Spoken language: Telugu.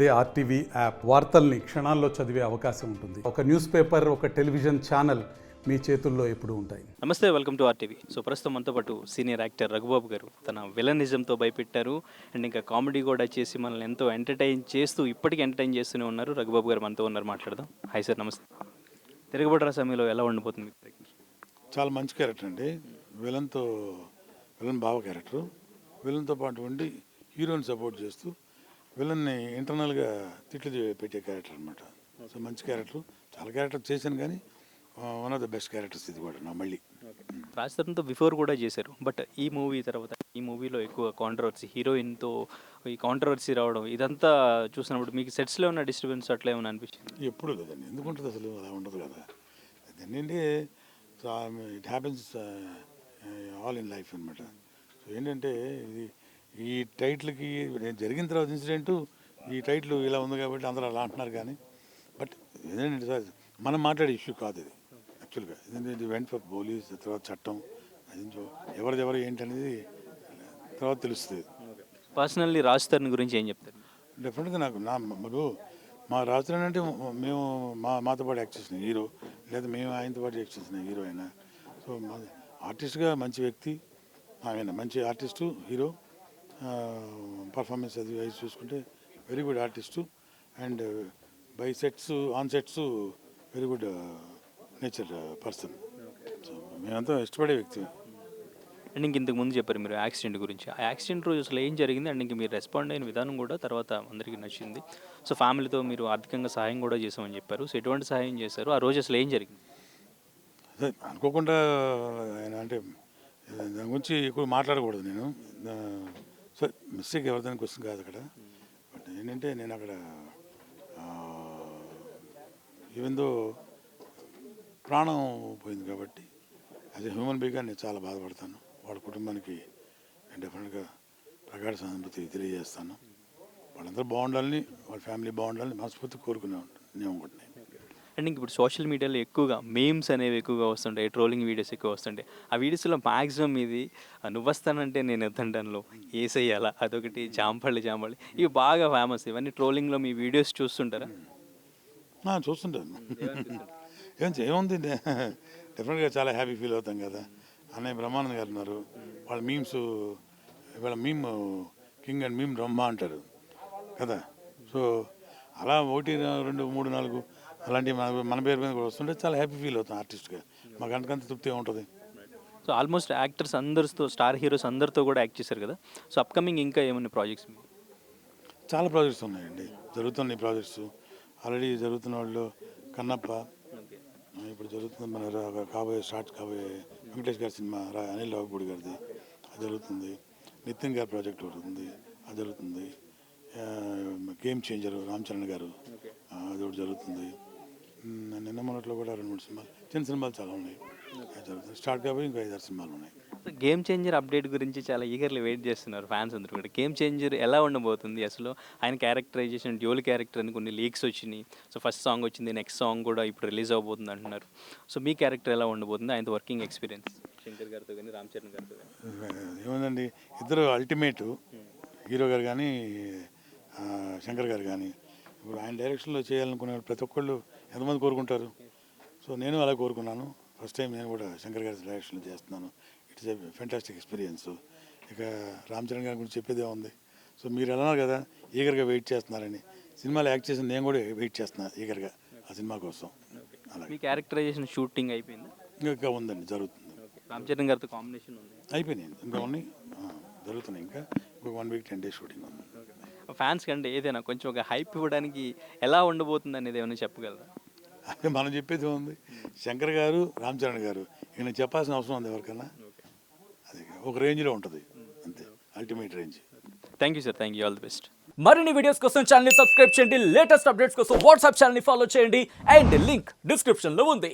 అదే ఆర్టీవీ యాప్ వార్తల్ని క్షణాల్లో చదివే అవకాశం ఉంటుంది. ఒక న్యూస్ పేపర్ ఒక టెలివిజన్ ఛానల్ మీ చేతుల్లో ఎప్పుడూ ఉంటాయి. నమస్తే వెల్కమ్ టు ఆర్టీవీ. సో ప్రస్తుతం మనతో పాటు సీనియర్ యాక్టర్ రఘుబాబు గారు తన విలనిజంతో భయపెట్టారు. అండ్ ఇంకా కామెడీ కూడా చేసి మనల్ని ఎంతో ఎంటర్టైన్ చేస్తూ ఇప్పటికీ ఎంటర్టైన్ చేస్తూనే ఉన్నారు. రఘుబాబు గారు మనతో ఉన్నారు మాట్లాడదాం. హాయ్ సార్ నమస్తే. తిరగబడ్ర సమయంలో ఎలా ఉండిపోతుంది? చాలా మంచి క్యారెక్టర్ అండి. విలన్తో విలన్ బావ క్యారెక్టర్. విలన్తో పాటు ఉండి హీరోని సపోర్ట్ చేస్తూ విలన్ని ఇంటర్నల్గా తిట్లు పెట్టే క్యారెక్టర్ అనమాట సో మంచి క్యారెక్టర్. చాలా క్యారెక్టర్ చేశాను కానీ one of the best characters ఇది కూడా నా మళ్ళీ. రాజ్ తరుణ్తో బిఫోర్ కూడా చేశారు. బట్ ఈ మూవీ తర్వాత ఈ మూవీలో ఎక్కువ కాంట్రవర్సీ హీరోయిన్తో ఈ కాంట్రవర్సీ రావడం ఇదంతా చూసినప్పుడు మీకు సెట్స్లో ఉన్న డిస్టర్బెన్స్ అట్లా ఏమైనా అనిపించింది? ఎప్పుడు లేదండి ఎందుకు ఉంటుంది అసలు? అలా ఉండదు కదా. ఏంటంటే it happens all in life అనమాట సో ఏంటంటే ఇది ఈ టైటిల్కి నేను జరిగిన తర్వాత ఇన్సిడెంట్ ఈ టైటిల్ ఇలా ఉంది కాబట్టి అందరూ అలా అంటున్నారు కానీ బట్ ఏంటంటే సార్ మనం మాట్లాడే ఇష్యూ కాదు ఇది యాక్చువల్గా. ఎందుకంటే వెంట ఫర్ పోలీస్ తర్వాత చట్టం ఎవరిది ఎవరు ఏంటనేది తర్వాత తెలుస్తుంది. పర్సనల్లీ రాజ్ తరుణ్ గురించి ఏం చెప్తారు? డెఫినెట్గా నాకు నా ఇప్పుడు మా రాత్రి అంటే మేము మా మాతో పాటు యాక్ట్ చేసిన హీరో లేదా మేము ఆయనతో పాటు యాక్ట్ చేసిన హీరో అయినా. సో మా ఆర్టిస్ట్గా మంచి వ్యక్తి ఆయన మంచి ఆర్టిస్టు హీరో. పర్ఫార్మెన్స్ అది వైజ్ చూసుకుంటే very good artist and by sets on sets very good nature person so మేమంతా ఇష్టపడే వ్యక్తి. అండ్ ఇంక ఇంతకు ముందు చెప్పారు మీరు యాక్సిడెంట్ గురించి. ఆ యాక్సిడెంట్ రోజు అసలు ఏం జరిగింది? అండ్ ఇంక మీరు రెస్పాండ్ అయిన విధానం కూడా తర్వాత అందరికీ నచ్చింది. సో ఫ్యామిలీతో మీరు ఆర్థికంగా సహాయం కూడా చేసామని చెప్పారు. సో ఎటువంటి సహాయం చేశారు? ఆ రోజు అసలు ఏం జరిగింది? అదే అనుకోకుండా ఆయన అంటే దాని గురించి ఎక్కువ మాట్లాడకూడదు నేను. సో మిస్టేక్ ఎవరిదాని క్వశ్చన్ కాదు అక్కడ. బట్ ఏంటంటే నేను అక్కడ ఈవెందో ప్రాణం పోయింది కాబట్టి యాజ్ ఎ హ్యూమన్ బీగా నేను చాలా బాధపడతాను. వాళ్ళ కుటుంబానికి నేను డెఫినెట్గా ప్రగాఢ సానుభూతి తెలియజేస్తాను. వాళ్ళందరూ బాగుండాలని వాళ్ళ ఫ్యామిలీ బాగుండాలని మనస్ఫూర్తి కోరుకునే నేను ఒకటి నేను అండ్ ఇప్పుడు సోషల్ మీడియాలో ఎక్కువగా మేమ్స్ అనేవి ఎక్కువగా వస్తుంటాయి ట్రోలింగ్ వీడియోస్ ఎక్కువ వస్తుంటాయి. ఆ వీడియోస్లో మ్యాక్సిమం ఇది నువ్వస్తానంటే నేను ఎత్తంటానులో ఏసేయాలా అదొకటి జాంపళ్ళు జాంపళ్ళు ఇవి బాగా ఫేమస్ ఇవన్నీ ట్రోలింగ్లో మీ వీడియోస్ చూస్తుంటారా? చూస్తుంటాను. ఏం ఏముంది? డెఫినెట్గా చాలా హ్యాపీ ఫీల్ అవుతాం కదా. అన్నయ్య బ్రహ్మానంద్ గారు ఉన్నారు. వాళ్ళ మీమ్స్ ఇవాళ meme king and meme Brahma అంటారు కదా. సో అలా ఒకటి రెండు మూడు నాలుగు అలాంటివి మన మన పేరు మీద కూడా వస్తుంటే చాలా హ్యాపీ ఫీల్ అవుతాం ఆర్టిస్ట్గా మాకు అంతకంత తృప్తిగా ఉంటుంది సో ఆల్మోస్ట్ యాక్టర్స్ అందరితో స్టార్ హీరోస్ అందరితో కూడా యాక్ట్ చేశారు కదా. సో అప్కమింగ్ ఇంకా ఏమైనా ప్రాజెక్ట్స్ చాలా ప్రాజెక్ట్స్ ఉన్నాయండి. జరుగుతున్నాయి ప్రాజెక్ట్స్ ఆల్రెడీ జరుగుతున్న వాళ్ళు కన్నప్ప. ఇప్పుడు జరుగుతుంది మన కాబోయే స్టార్ట్ కాబోయే వెంకటేష్ గారి సినిమా రా అనిల్ రావుపూడి గారిది. అది జరుగుతుంది. నితిన్ గారి ప్రాజెక్ట్ ఒకటి ఉంది. అది జరుగుతుంది. గేమ్ చేంజర్ రామ్ చరణ్ గారు. అది ఒకటి జరుగుతుంది. నిన్న మొన్నట్లో కూడా రెండు మూడు సినిమాలు చిన్న సినిమాలు చాలా ఉన్నాయి. స్టార్ట్ కాబోయే ఇంకా ఐదారు సినిమాలు ఉన్నాయి. సో గేమ్ చేంజర్ అప్డేట్ గురించి చాలా ఈగర్లీ వెయిట్ చేస్తున్నారు ఫ్యాన్స్ అందరూ కూడా. గేమ్ చేంజర్ ఎలా ఉండబోతుంది? అసలు ఆయన క్యారెక్టరైజేషన్ డ్యూల్ క్యారెక్టర్ అని కొన్ని లీక్స్ వచ్చినాయి. సో ఫస్ట్ సాంగ్ వచ్చింది నెక్స్ట్ సాంగ్ కూడా ఇప్పుడు రిలీజ్ అవబోతుంది అంటున్నారు. సో మీ క్యారెక్టర్ ఎలా ఉండబోతుంది? ఆయన వర్కింగ్ ఎక్స్పీరియన్స్ శంకర్ గారితో కానీ రామ్ చరణ్ గారితో ఏముందండి? ఇద్దరు అల్టిమేట్ హీరో గారు కానీ శంకర్ గారు కానీ ఇప్పుడు ఆయన డైరెక్షన్లో చేయాలనుకునే ప్రతి ఒక్కళ్ళు ఎంతమంది కోరుకుంటారు? సో నేను అలా కోరుకున్నాను. ఫస్ట్ టైం నేను కూడా శంకర్ గారి డైరెక్షన్లో చేస్తున్నాను. ఇట్స్ ఏ ఫెంటాస్టిక్ ఎక్స్పీరియన్స్ ఇక రామ్ చరణ్ గారి గురించి చెప్పేదే ఉంది సో మీరు అన్నారు కదా ఈగర్గా వెయిట్ చేస్తున్నారని. సినిమాలో యాక్ట్ చేసిన నేను కూడా వెయిట్ చేస్తున్నా ఈగర్గా ఆ సినిమా కోసం. అలాగే. మీ క్యారెక్టరైజేషన్ షూటింగ్ అయిపోయింది? ఇంకా ఉందండి జరుగుతుంది. రామ్ చరణ్ గారితో కాంబినేషన్ ఉంది? అయిపోయినాయి. ఇంకా ఉన్నాయి. జరుగుతున్నాయి. ఇంకా ఇంకొక one week ten days shooting ఉంది. ఫ్యాన్స్ కంటే ఏదైనా కొంచెం ఒక హైప్ ఇవ్వడానికి ఎలా ఉండబోతుంది అనేది ఏమైనా చెప్పగలరా? అదే మనం చెప్పేది ఉంది శంకర్ గారు రామ్ చరణ్ గారు నేను చెప్పాల్సిన అవసరం ఉంది ఎవరికన్నా? అది ఒక రేంజ్లో ఉంటుంది. అంతే. Ultimate range. Thank you sir thank you all the best మరిన్ని వీడియోస్ కోసం ఛానల్ సబ్స్క్రైబ్ చేయండి. లేటెస్ట్ అప్డేట్స్ కోసం వాట్సాప్ ఛానల్ ఫాలో చేయండి. అండ్ లింక్ డిస్క్రిప్షన్లో ఉంది.